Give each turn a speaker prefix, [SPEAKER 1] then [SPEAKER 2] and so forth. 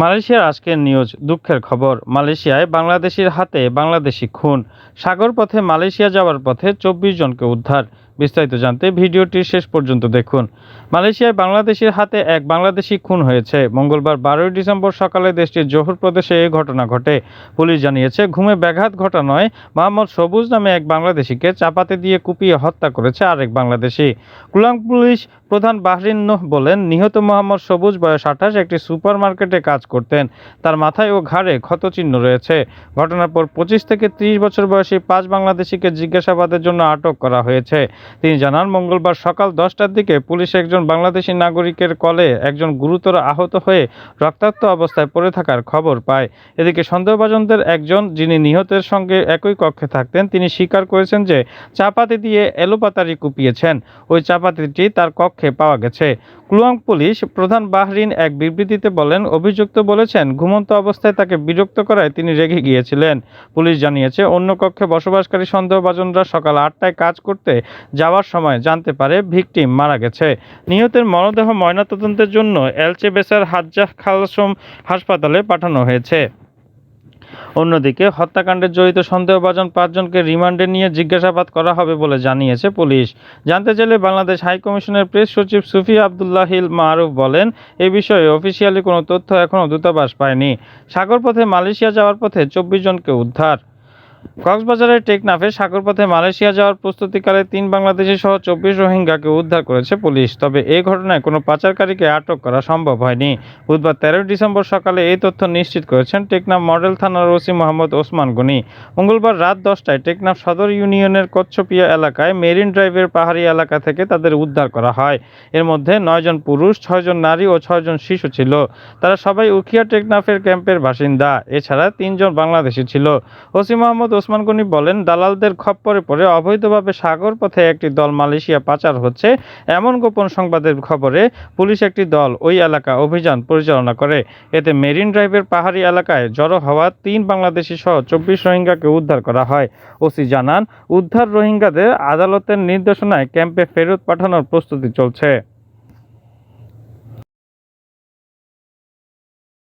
[SPEAKER 1] মালয়েশিয়ার আজকের নিউজ, দুঃখের খবর। মালয়েশিয়ায় বাংলাদেশির হাতে বাংলাদেশি খুন। সাগর পথে মালয়েশিয়া যাওয়ার পথে চব্বিশ জনকে উদ্ধার। বিস্তারিত জানতে ভিডিওটি শেষ পর্যন্ত দেখুন। মালয়েশিয়ায় বাংলাদেশির হাতে এক বাংলাদেশি খুন হয়েছে। মঙ্গলবার বারোই ডিসেম্বর সকালে দেশটির জোহর প্রদেশে এই ঘটনা ঘটে। পুলিশ জানিয়েছে, ঘুমে ব্যাঘাত ঘটানোয় মোহাম্মদ সবুজ নামে এক বাংলাদেশিকে চাপাতে দিয়ে কুপিয়ে হত্যা করেছে আরেক বাংলাদেশি। কুলাং পুলিশ প্রধান বাহরিন নোহ বলেন, নিহত মোহাম্মদ সবুজ বয়স আঠাশ, একটি সুপার মার্কেটে কাজ করতেন। তার মাথায় ও ঘাড়ে ক্ষতচিহ্ন রয়েছে। ঘটনার পর পঁচিশ থেকে ত্রিশ বছর বয়সী পাঁচ বাংলাদেশিকে জিজ্ঞাসাবাদের জন্য আটক করা হয়েছে। তিনি জানান, মঙ্গলবার সকাল দশটার দিকে পুলিশ একজন বাংলাদেশি নাগরিকের কলে একজন গুরুতর আহত হয়ে রক্তাক্ত অবস্থায় পড়ে থাকার খবর পায়। এদিকে সন্দেহভাজনদের একজন, যিনি নিহতের সঙ্গে একই কক্ষে থাকতেন, তিনি স্বীকার করেছেন যে চাপাতি দিয়ে এলোপাতারি কুপিয়েছেন। ওই চাপাতিটি তার কক্ষে পাওয়া গেছে। ক্লুয়াং পুলিশ প্রধান বাহরিন এক বিবৃতিতে বলেন, অভিযুক্ত বলেছেন, ঘুমন্ত অবস্থায় তাকে বিরক্ত করায় তিনি রেগে গিয়েছিলেন। পুলিশ জানিয়েছে, অন্য কক্ষে বসবাসকারী সন্দেহভাজনরা সকাল আটটায় কাজ করতে যাওয়ার সময় জানতে পারে ভিকটিম মারা গেছে। নিহতের মরদেহ ময়নাতদন্তের জন্য এলচে বেসার হাজ্জাহ খালসম হাসপাতালে পাঠানো হয়েছে। অন্যদিকে হত্যাকাণ্ডে জড়িত সন্দেহভাজন পাঁচজনকে রিমান্ডে নিয়ে জিজ্ঞাসাবাদ করা হবে বলে জানিয়েছে পুলিশ। জানতে চাইলে বাংলাদেশ হাইকমিশনের প্রেস সচিব সুফি আবদুল্লাহ আবদুল্লাহিল মারুফ বলেন, এ বিষয়ে অফিসিয়ালি কোনো তথ্য এখনও দূতাবাস পায়নি। সাগরপথে মালয়েশিয়া যাওয়ার পথে চব্বিশ জনকে উদ্ধার। কক্সবাজারের টেকনাফে সাগরপথে মালয়েশিয়া যাওয়ার প্রস্তুতিকালে তিন বাংলাদেশি সহ চব্বিশ রোহিঙ্গাকে উদ্ধার করেছে পুলিশ। তবে এই ঘটনায় কোনো পাচারকারীকে আটক করা সম্ভব হয়নি। বুধবার তেরোই ডিসেম্বর সকালে এই তথ্য নিশ্চিত করেছেন টেকনাফ মডেল থানার ওসি মোহাম্মদ ওসমান গনি। মঙ্গলবার রাত দশটায় টেকনাফ সদর ইউনিয়নের কচ্ছপিয়া এলাকায় মেরিন ড্রাইভের পাহাড়ি এলাকা থেকে তাদের উদ্ধার করা হয়। এর মধ্যে নয়জন পুরুষ ছয়জন নারী ও ছয়জন শিশু ছিল। তারা সবাই উখিয়া টেকনাফের ক্যাম্পের বাসিন্দা। এছাড়া তিনজন বাংলাদেশি ছিল। ওসি মোহাম্মদ ওসমান গনি বলেন, দালালদের খপ্পরে পড়ে অবৈধভাবে সাগর পথে একটি দল মালয়েশিয়া পাচার হচ্ছে। এমন গোপন সংবাদের খবরে পুলিশ একটি দল ওই এলাকা অভিযান পরিচালনা করে। এতে মেরিন ড্রাইভের পাহাড়ি এলাকায় জড়ো হওয়া তিন বাংলাদেশি সহ চব্বিশ রোহিঙ্গাকে উদ্ধার করা হয়। ওসি জানান, উদ্ধার রোহিঙ্গাদের আদালতের নির্দেশনায় ক্যাম্পে ফেরত পাঠানোর প্রস্তুতি চলছে।